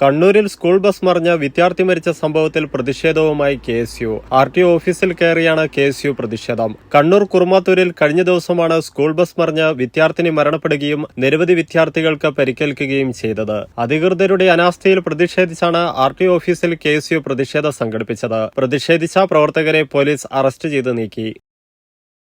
കണ്ണൂരിൽ school bus മറിഞ്ഞ വിദ്യാർത്ഥി മരിച്ച സംഭവത്തിൽ പ്രതിഷേധവുമായി K S U. R T ഓഫീസിൽ കയറിയാണ് കെ എസ് യു പ്രതിഷേധം. കണ്ണൂർ കുറുമാത്തൂരിൽ കഴിഞ്ഞ ദിവസമാണ് സ്കൂൾ ബസ് മറിഞ്ഞ വിദ്യാർത്ഥിനി മരണപ്പെടുകയും നിരവധി വിദ്യാർത്ഥികൾക്ക് പരിക്കേൽക്കുകയും ചെയ്തത്. അധികൃതരുടെ അനാസ്ഥയിൽ പ്രതിഷേധിച്ചാണ് ആർ ടി ഓഫീസിൽ കെ എസ് യു പ്രതിഷേധം സംഘടിപ്പിച്ചത്. പ്രതിഷേധിച്ച പ്രവർത്തകരെ പോലീസ് അറസ്റ്റ് ചെയ്ത് നീക്കി.